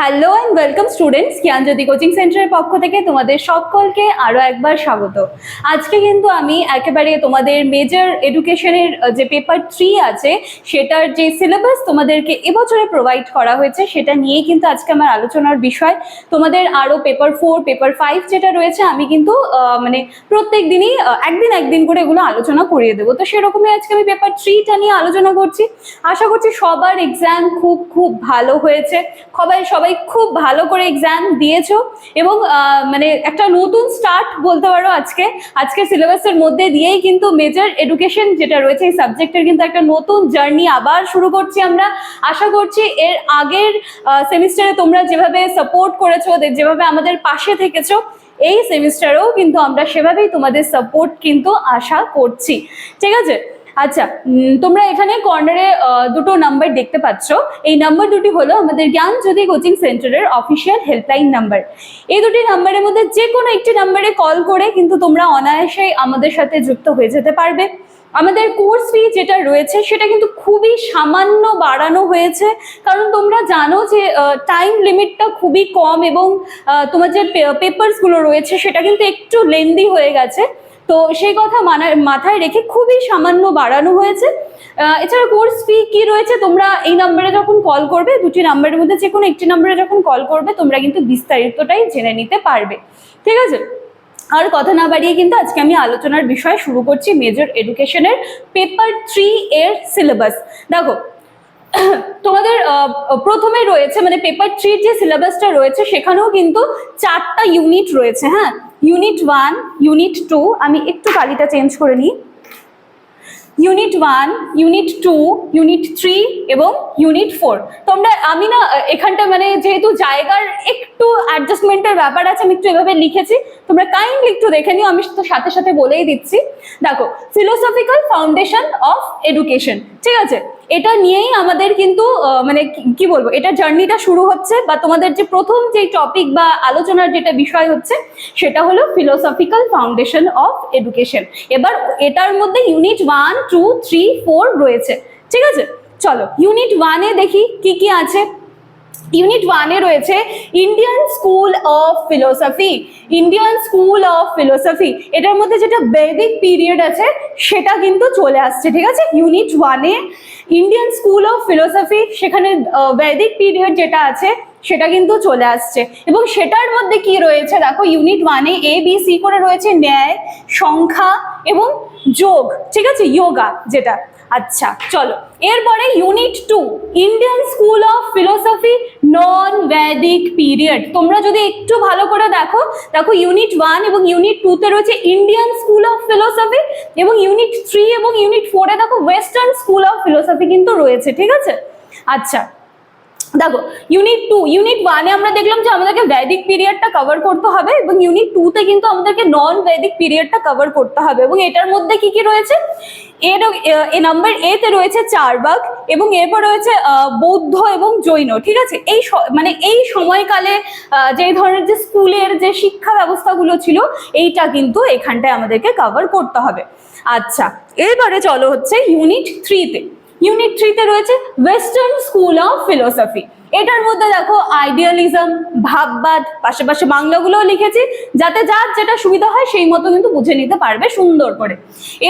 Hello and welcome students Gyanjyoti coaching সেন্টারের পক্ষ থেকে তোমাদের সকলকে আরও একবার স্বাগত। আজকে কিন্তু আমি একেবারে তোমাদের মেজর এডুকেশনের যে পেপার থ্রি আছে, সেটার যে সিলেবাস তোমাদেরকে এবছরে প্রোভাইড করা হয়েছে, সেটা নিয়েই কিন্তু আজকে আমার আলোচনার বিষয়। তোমাদের আরও পেপার ফোর পেপার ফাইভ যেটা রয়েছে, আমি কিন্তু মানে প্রত্যেক দিনই একদিন একদিন করে এগুলো আলোচনা করিয়ে দেবো। তো সেরকমই আজকে আমি পেপার থ্রিটা নিয়ে আলোচনা করছি। আশা করছি সবার এক্সাম খুব খুব ভালো হয়েছে। সবাই সবাই খুব ভালো করে এক্সাম দিয়েছ এবং মানে একটা নতুন স্টার্ট বলতে পারো আজকে। আজকে সিলেবাসের মধ্যে দিয়েই কিন্তু মেজর এডুকেশন যেটা রয়েছে এই সাবজেক্টের কিন্তু একটা নতুন জার্নি আবার শুরু করছি আমরা। আশা করছি এর আগের সেমিস্টারে তোমরা যেভাবে সাপোর্ট করেছ যেভাবে আমাদের পাশে থেকেছো, এই সেমিস্টারেও কিন্তু আমরা সেভাবেই তোমাদের সাপোর্ট কিন্তু আশা করছি। ঠিক আছে? আচ্ছা তোমরা এখানে কর্নারে দুটো নাম্বার দেখতে পাচ্ছ। এই নাম্বার দুটি হলো আমাদের জ্ঞান জ্যোতি কোচিং সেন্টারের অফিসিয়াল হেল্পলাইন নাম্বার এই দুটি নাম্বারের মধ্যে যে কোনো একটি নাম্বারে কল করে কিন্তু তোমরা অনায়াসেই আমাদের সাথে যুক্ত হয়ে যেতে পারবে। আমাদের কোর্স ফি যেটা রয়েছে, সেটা কিন্তু খুবই সামান্য বাড়ানো হয়েছে। কারণ তোমরা জানো যে টাইম লিমিটটা খুবই কম এবং তোমার যে পেপারসগুলো রয়েছে, সেটা কিন্তু একটু লেন্দি হয়ে গেছে। তো সেই কথা মাথায় রেখে খুবই সামান্য বাড়ানো হয়েছে। এছাড়া কোর্স ফি কি রয়েছে তোমরা এই নাম্বারে যখন কল করবে, দুটি নাম্বারের মধ্যে যে কোনো একটি নাম্বারে যখন কল করবে, তোমরা কিন্তু বিস্তারিতটাই জেনে নিতে পারবে। ঠিক আছে? আর কথা না বাড়িয়ে কিন্তু আজকে আমি আলোচনার বিষয় শুরু করছি মেজর এডুকেশনের পেপার থ্রি এর সিলেবাস দেখো তোমাদের প্রথমে রয়েছে মানে পেপার থ্রির যে সিলেবাসটা রয়েছে, সেখানেও কিন্তু চারটা ইউনিট রয়েছে হ্যাঁ? ইউনিট ওয়ান ইউনিট টু আমি একটু কালিটা চেঞ্জ করে নিই। Unit one unit two unit three এবং ইউনিট ফোর তোমরা, আমি না, এখানটা মানে যেহেতু জায়গার একটু অ্যাডজাস্টমেন্টের ব্যাপার আছে, আমি একটু এভাবে লিখেছি। তোমরা কাইন্ডলি একটু দেখে নিও, আমি তো সাথে সাথে বলেই দিচ্ছি। দেখো ফিলোসফিক্যাল ফাউন্ডেশন অফ এডুকেশন ঠিক আছে? এটা নিয়েই আমাদের কিন্তু মানে কি- বলব, এটা জার্নিটা শুরু হচ্ছে বা তোমাদের যে প্রথম যে টপিক বা আলোচনার যেটা বিষয় হচ্ছে, সেটা হলো ফিলোসফিক্যাল ফাউন্ডেশন অফ এডুকেশন এবার এটার মধ্যে unit one two three four রয়েছে, ঠিক আছে? চলো ইউনিট ওয়ানে দেখি কি কি আছে। ইউনিট ওয়ানে রয়েছে Indian school of philosophy Indian school of philosophy এটার মধ্যে যেটা বৈদিক পিরিয়ড আছে, সেটা কিন্তু চলে আসছে, ঠিক আছে? ইউনিট ওয়ানে ইন্ডিয়ান স্কুল অফ ফিলোসফি সেখানে বৈদিক পিরিয়ড যেটা আছে, সেটা কিন্তু চলে আসছে। এবং সেটার মধ্যে কি রয়েছে? দেখো ইউনিট ওয়ানে এ বি সি করে রয়েছে ন্যায়, সংখ্যা এবং যোগ, ঠিক আছে? যোগা যেটা। আচ্ছা চলো। এরপরে unit two Indian school of philosophy non Vedic period তোমরা যদি একটু ভালো করে দেখো দেখো ইউনিট ওয়ান এবং ইউনিট টুতে রয়েছে ইন্ডিয়ান স্কুল অফ ফিলোসফি এবং ইউনিট থ্রি এবং ইউনিট ফোরে দেখো ওয়েস্টার্ন স্কুল অফ ফিলোসফি কিন্তু রয়েছে, ঠিক আছে? আচ্ছা দেখো ইউনিট টু ইউনিট ওয়ানে আমরা দেখলাম যে আমাদেরকে বৈদিক পিরিয়ডটা কভার করতে হবে এবং ইউনিট টুতে কিন্তু আমাদেরকে নন বৈদিক পিরিয়ডটা কভার করতে হবে এবং এটার মধ্যে কি কি রয়েছে? এর এ নাম্বার এতে রয়েছে চারবাগ এবং এরপর রয়েছে বৌদ্ধ এবং জৈন, ঠিক আছে? এই মানে এই সময়কালে যে ধরনের যে স্কুলের যে শিক্ষা ব্যবস্থাগুলো ছিল, এইটা কিন্তু এখানটায় আমাদেরকে কভার করতে হবে। আচ্ছা এরপরে চলো হচ্ছে ইউনিট থ্রিতে ইউনিট থ্রিতে রয়েছে ওয়েস্টার্ন স্কুল অফ ফিলোসফি এটার মধ্যে দেখো আইডিয়ালিজম ভাববাদ, পাশাপাশি বাংলাগুলোও লিখেছি, যাতে যার যেটা সুবিধা হয় সেই মতো কিন্তু বুঝে নিতে পারবে সুন্দর করে।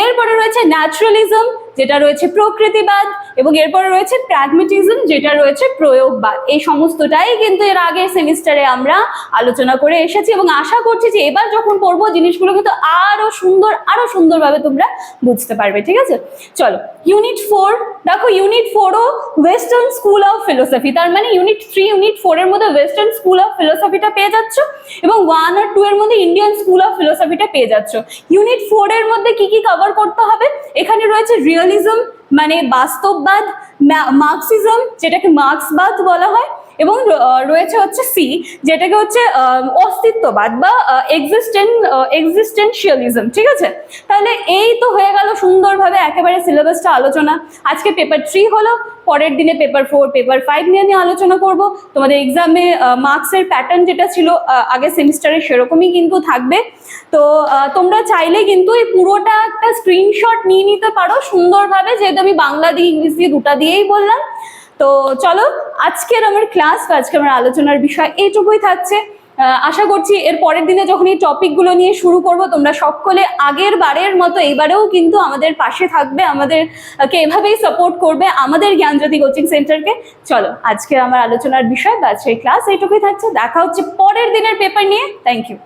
এরপরে রয়েছে ন্যাচারালিজম যেটা রয়েছে প্রকৃতিবাদ এবং এরপরে রয়েছে প্র্যাগমেটিজম যেটা রয়েছে প্রয়োগবাদ। এই সমস্তটাই কিন্তু এর আগের সেমিস্টারে আমরা আলোচনা করে এসেছি এবং আশা করছি যে এবার যখন পড়ব জিনিসগুলো কিন্তু আরও সুন্দর, আরও সুন্দরভাবে তোমরা বুঝতে পারবে, ঠিক আছে? চলো ইউনিট ফোর দেখো ইউনিট ফোরও ওয়েস্টার্ন স্কুল অফ ফিলোসফি তার মানে ইউনিট থ্রি ইউনিট ফোর এর মধ্যে ওয়েস্টার্ন স্কুল অফ ফিলোসফিটা পেয়ে যাচ্ছ এবং ওয়ান আর টু এর মধ্যে ইন্ডিয়ান স্কুল অফ ফিলোসফিটা পেয়ে যাচ্ছ। ইউনিট ফোর এর মধ্যে কি কি কভার করতে হবে? এখানে রয়েছে রিয়েলিজম মানে বাস্তববাদ মার্কসিজম যেটাকে মার্ক্সবাদ বলা হয় এবং রয়েছে হচ্ছে সি যেটাকে হচ্ছে অস্তিত্ববাদ বা এক্সিস্টেন্ট এক্সিস্টেন্সিয়ালিজম ঠিক আছে? তাহলে এই তো হয়ে গেল সুন্দরভাবে একেবারে সিলেবাসটা আলোচনা। আজকে পেপার থ্রি হলো, পরের দিনে পেপার ফোর পেপার ফাইভ নিয়ে নিয়ে আলোচনা করব। তোমাদের এক্সামে মার্কসের প্যাটার্ন যেটা ছিল আগের সেমিস্টারে সেরকমই কিন্তু থাকবে। তো তোমরা চাইলে কিন্তু এই পুরোটা একটা স্ক্রিনশট নিয়ে নিতে পারো সুন্দরভাবে, যেহেতু আমি বাংলা দিয়ে, ইংলিশ দিয়ে দুটা দিয়েই বললাম। তো চলো আজকের আমার ক্লাস বা আজকে আমার আলোচনার বিষয় এইটুকুই থাকছে। আশা করছি এর পরের দিনে যখন এই টপিকগুলো নিয়ে শুরু করব তোমরা সকলে আগের বারের মতো এইবারেও কিন্তু আমাদের পাশে থাকবে আমাদের আহ, কে এভাবেই সাপোর্ট করবে আমাদের জ্ঞানজ্যোতি কোচিং সেন্টারকে চলো আজকে আমার আলোচনার বিষয় বা আজকের ক্লাস এইটুকুই থাকছে। দেখা হচ্ছে পরের দিনের পেপার নিয়ে। Thank you